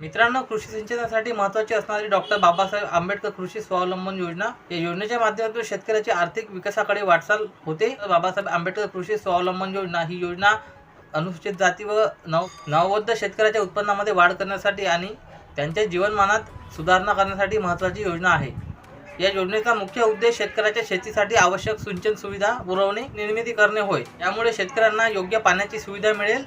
मित्रांनो कृषी सिंचनासाठी महत्त्वाची असणारी डॉक्टर बाबासाहेब आंबेडकर कृषी स्वावलंबन योजना. या योजनेच्या माध्यमातून शेतकऱ्याची आर्थिक विकासाकडे वाटचाल होते. बाबासाहेब आंबेडकर कृषी स्वावलंबन योजना ही योजना अनुसूचित जाती व नव नवबद्ध शेतकऱ्याच्या उत्पन्नामध्ये वाढ करण्यासाठी आणि त्यांच्या जीवनमानात सुधारणा करण्यासाठी महत्त्वाची योजना आहे. या योजनेचा मुख्य उद्देश शेतकऱ्याच्या शेतीसाठी आवश्यक सिंचन सुविधा पुरवणे निर्मिती करणे होय. यामुळे शेतकऱ्यांना योग्य पाण्याची सुविधा मिळेल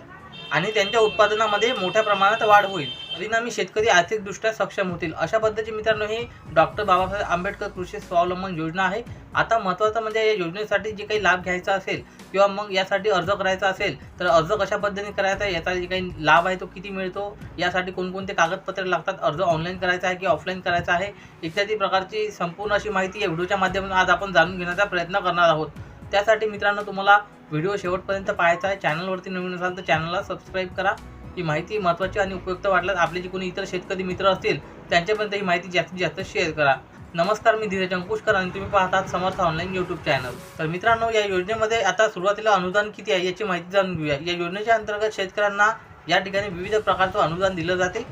आणि त्यांच्या उत्पादनामध्ये मोठ्या प्रमाणात वाढ होईल. परिणामी शेतकरी आर्थिकदृष्ट्या सक्षम होतील. अशा पद्धतीची मित्रांनो ही डॉक्टर बाबासाहेब आंबेडकर कृषी स्वावलंबन योजना आहे. आता महत्त्वाचं म्हणजे या योजनेसाठी जे काही लाभ घ्यायचा असेल किंवा मग यासाठी अर्ज करायचा असेल तर अर्ज कशा पद्धतीने करायचा आहे याचा जे काही लाभ आहे तो किती मिळतो यासाठी कोणकोणते कागदपत्रे लागतात अर्ज ऑनलाईन करायचा आहे की ऑफलाईन करायचा आहे इत्यादी प्रकारची संपूर्ण अशी माहिती या व्हिडिओच्या माध्यमातून आज आपण जाणून घेण्याचा प्रयत्न करणार आहोत. त्यासाठी मित्रांनो तुम्हाला व्हिडिओ शेवटपर्यंत पाहायचा आहे. चॅनलवरती नवीन असाल तर चॅनलला सबस्क्राईब करा. ही माहिती महत्त्वाची आणि उपयुक्त वाटल्यास आपले जे कोणी इतर शेतकरी मित्र असतील त्यांच्यापर्यंत ही माहिती जास्तीत जास्त शेअर करा. नमस्कार मी धीरज अंकुशकर आणि तुम्ही पाहतात समर्थ ऑनलाईन यूट्यूब चॅनल तर मित्रांनो या योजनेमध्ये आता सुरुवातीला अनुदान किती आहे याची माहिती जाणून घेऊया. या योजनेच्या अंतर्गत शेतकऱ्यांना या ठिकाणी विविध प्रकारचं अनुदान दिलं जाते.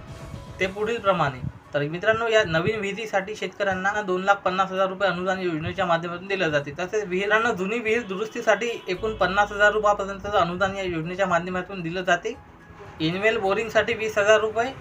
ते पुढील प्रमाणे. तर मित्रांनो या नवीन विहिरीसाठी शेतकऱ्यांना दोन लाख पन्नास हजार रुपये अनुदान या योजनेच्या माध्यमातून दिलं जाते. तसेच विहिरांना जुनी विहीर दुरुस्तीसाठी एकूण पन्नास हजार रुपयापर्यंतचं अनुदान या योजनेच्या माध्यमातून दिलं जाते. इनवेल बोरिंगसाठी वीस हजार रुपये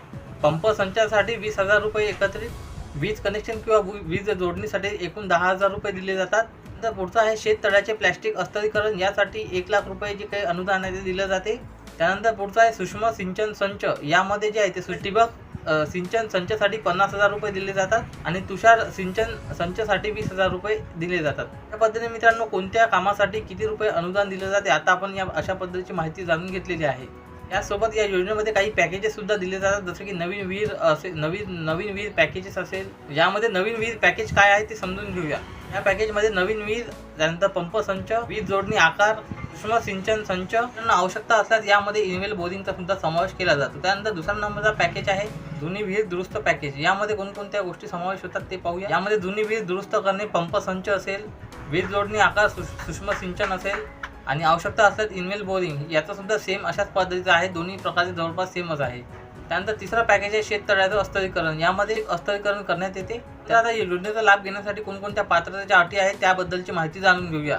पंप संचासाठी वीस हजार रुपये एकत्रित वीज कनेक्शन किंवा वीज जोडणीसाठी एकूण दहा हजार रुपये दिले जातात. तर पुढचं आहे शेततळ्याचे प्लॅस्टिक अस्तरीकरण यासाठी एक लाख रुपये जे काही अनुदान आहे ते दिलं जाते. त्यानंतर पुढचं आहे सूक्ष्म सिंचन संच यामध्ये जे आहे ते सु- ठिबक सिंचन संचासाठी पन्नास हजार रुपये दिले जातात आणि तुषार सिंचन संचासाठी वीस हजार रुपये दिले जातात. या पद्धतीने मित्रांनो कोणत्या कामासाठी किती रुपये अनुदान दिले जाते आता आपण या अशा पद्धतीची माहिती जाणून घेतलेली आहे. यासोबत या योजनेमध्ये काही पॅकेजेस सुद्धा दिले जातात. जसं की नवीन विहीर असे नवीन नवीन वीर पॅकेजेस असेल यामध्ये नवीन वीर पॅकेज काय आहे ते समजून घेऊया. या पॅकेजमध्ये नवीन वीर त्यानंतर पंप संच वीज जोडणी आकार सूक्ष्म सिंचन संच त्यांना आवश्यकता असल्यास यामध्ये इनवेल बोरिंगचा सुद्धा समावेश केला जातो. त्यानंतर दुसरा नंबरचा पॅकेज आहे जुनी विहीर दुरुस्त पॅकेज यामध्ये कोणकोणत्या गोष्टी समावेश होतात ते पाहूया. यामध्ये जुनी विहीर दुरुस्त करणे पंप संच असेल वीज जोडणी आकार सु- सूक्ष्म सिंचन असेल आणि आवश्यकता असल्यास इनवेल बोरिंग. याचा सुद्धा सेम अशाच पद्धतीचा आहे. दोन्ही प्रकारचे जवळपास सेमच आहे. त्यानंतर तिसरा पॅकेज आहे शेततळ्याचं अस्तरीकरण. यामध्ये अस्तरीकरण करण्यात येते. तर आता या योजनेचा लाभ घेण्यासाठी कोणकोणत्या पात्रतेच्या अटी आहेत त्याबद्दलची माहिती जाणून घेऊया.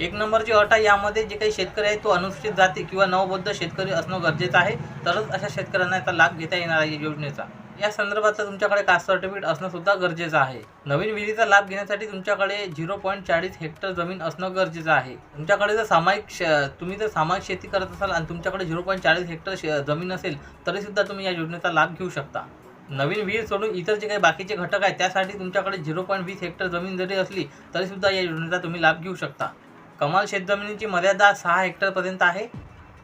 एक नंबरची अट आहे यामध्ये जे काही शेतकरी आहे तो अनुसूचित जाती किंवा नवबद्ध शेतकरी असणं गरजेचं आहे. तरच अशा शेतकऱ्यांना याचा लाभ घेता येणार आहे या योजनेचा. या संदर्भातलं तुमच्याकडे कास्ट सर्टिफिकेट असणं सुद्धा गरजेचं आहे. नवीन विहिरीचा लाभ घेण्यासाठी तुमच्याकडे झिरो पॉईंट चाळीस हेक्टर जमीन असणं गरजेचं आहे. तुमच्याकडे जर सामायिक श- तुम्ही जर सामायिक शेती करत असाल आणि तुमच्याकडे झिरो पॉईंट चाळीस हेक्टर शे- जमीन असेल तरीसुद्धा तुम्ही या योजनेचा लाभ घेऊ शकता. नवीन विहीर सोडून इतर जे काही बाकीचे घटक आहेत त्यासाठी तुमच्याकडे झिरो पॉईंट वीस हेक्टर जमीन जरी असली तरीसुद्धा या योजनेचा तुम्ही लाभ घेऊ शकता. कमाल शेतजमिनीची मर्यादा सहा हेक्टरपर्यंत आहे.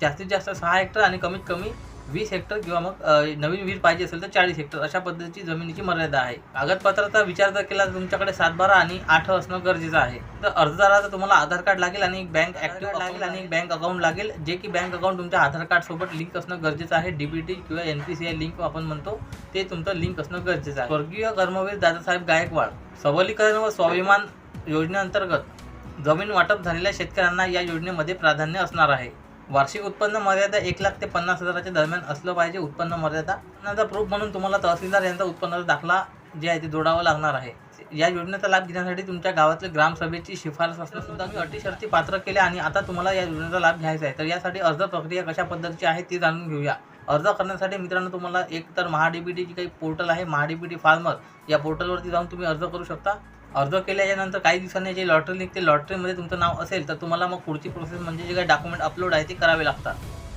जास्तीत जास्त सहा हेक्टर आणि कमीत कमी वीस हेक्टर किंवा मग नवीन विहीर पाहिजे असेल तर चाळीस हेक्टर अशा पद्धतीची जमिनीची मर्यादा आहे. कागदपत्राचा विचार जर केला तर तुमच्याकडे सातबारा आणि आठ असणं गरजेचं आहे. तर अर्जदाराचं तुम्हाला आधार कार्ड लागेल आणि एक बँक ऍक्टिव्ह लागेल. आणि एक बँक अकाउंट लागेल जे की बँक अकाउंट तुमच्या आधार कार्ड सोबत लिंक असणं गरजेचं आहे. डीबीटी किंवा N P C I link आपण म्हणतो ते तुमचं लिंक असणं गरजेचं आहे. स्वर्गीय कर्मवीर दादासाहेब गायकवाड सबलीकरण व स्वाभिमान योजनेअंतर्गत जमीन वाटप झालेल्या शेतकऱ्यांना या योजनेमध्ये प्राधान्य असणार आहे. वार्षिक उत्पन्न मर्यादा एक लाख ते पन्नास हजाराच्या दरम्यान असलं पाहिजे उत्पन्न मर्यादा. उत्पन्नाचा प्रूफ म्हणून तुम्हाला तहसीलदार यांचा उत्पन्नाचा दाखला जे आहे ते जोडावा लागणार आहे. या योजनेचा लाभ घेण्यासाठी तुमच्या गावातल्या ग्रामसभेची शिफारस असणं सुद्धा मी अटी शर्ती पात्र केले आणि आता तुम्हाला या योजनेचा लाभ घ्यायचा आहे. तर यासाठी अर्ज प्रक्रिया कशा पद्धतीची आहे ती जाणून घेऊया. अर्ज करण्यासाठी मित्रांनो तुम्हाला एक तर महाडीबीटी काही पोर्टल आहे. महाडीबीटी फार्मर या पोर्टलवरती जाऊन तुम्ही अर्ज करू शकता. अर्ज केल्याच्यानंतर काही दिवसांनी जे लॉटरी निघते लॉटरीमध्ये तुमचं नाव असेल तर तुम्हाला मग पुढची प्रोसेस म्हणजे जे काही डॉक्युमेंट अपलोड आहे ते करावे लागतात.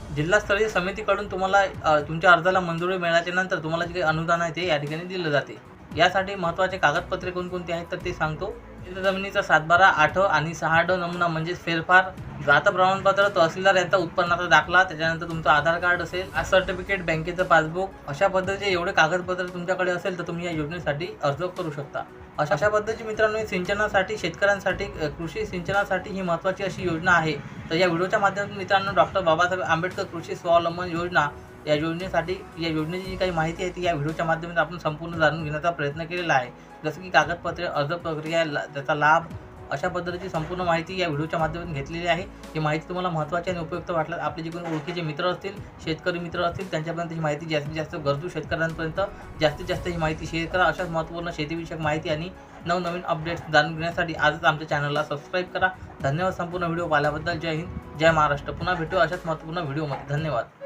जिल्हास्तरीय समितीकडून तुम्हाला तुमच्या अर्जाला मंजुरी मिळाल्याच्या तुम्हाला जे काही अनुदान आहे ते या ठिकाणी दिलं जाते. यासाठी महत्त्वाचे कागदपत्रे कोणकोणते आहेत तर ते सांगतो. शेत जमिनीचा सातबारा आठ आणि सहा ड नमुना म्हणजेच फेरफार जात प्रमाणपत्र तहसीलदार यांचा उत्पन्नाचा दाखला त्याच्यानंतर तुमचं आधार कार्ड असेल कास्ट सर्टिफिकेट बँकेचं पासबुक अशा पद्धतीचे एवढे कागदपत्र तुमच्याकडे असेल तर तुम्ही या योजनेसाठी अर्ज करू शकता. अशा अशा पद्धतीची मित्रांनो सिंचनासाठी शेतकऱ्यांसाठी कृषी सिंचनासाठी ही महत्त्वाची अशी योजना आहे. तर या व्हिडिओच्या माध्यमातून मित्रांनो डॉक्टर बाबासाहेब आंबेडकर कृषी स्वावलंबन योजना या योजनेसाठी या योजनेची जी काही माहिती आहे ती या व्हिडिओच्या माध्यमातून आपण संपूर्ण जाणून घेण्याचा प्रयत्न केलेला आहे. जसं की कागदपत्रे अर्ज प्रक्रिया त्याचा लाभ अशा पद्धतीची संपूर्ण माहिती या व्हिडिओच्या माध्यमातून घेतलेली आहे. ही माहिती तुम्हाला महत्त्वाची आणि उपयुक्त वाटल्यास आपले जे कोणी ओळखीचे मित्र असतील शेतकरी मित्र असतील त्यांच्यापर्यंत ही माहिती जास्तीत जास्त गरजू शेतकऱ्यांपर्यंत जास्तीत जास्त ही माहिती शेअर करा. अशाच महत्त्वपूर्ण शेतीविषयक माहिती आणि नवनवीन अपडेट्स जाणून घेण्यासाठी आजच आमच्या चॅनलला सबस्क्राईब करा. धन्यवाद संपूर्ण व्हिडिओ पाहिल्याबद्दल. जय हिंद जय महाराष्ट्र. पुन्हा भेटू अशाच महत्त्वपूर्ण व्हिडिओमध्ये. धन्यवाद.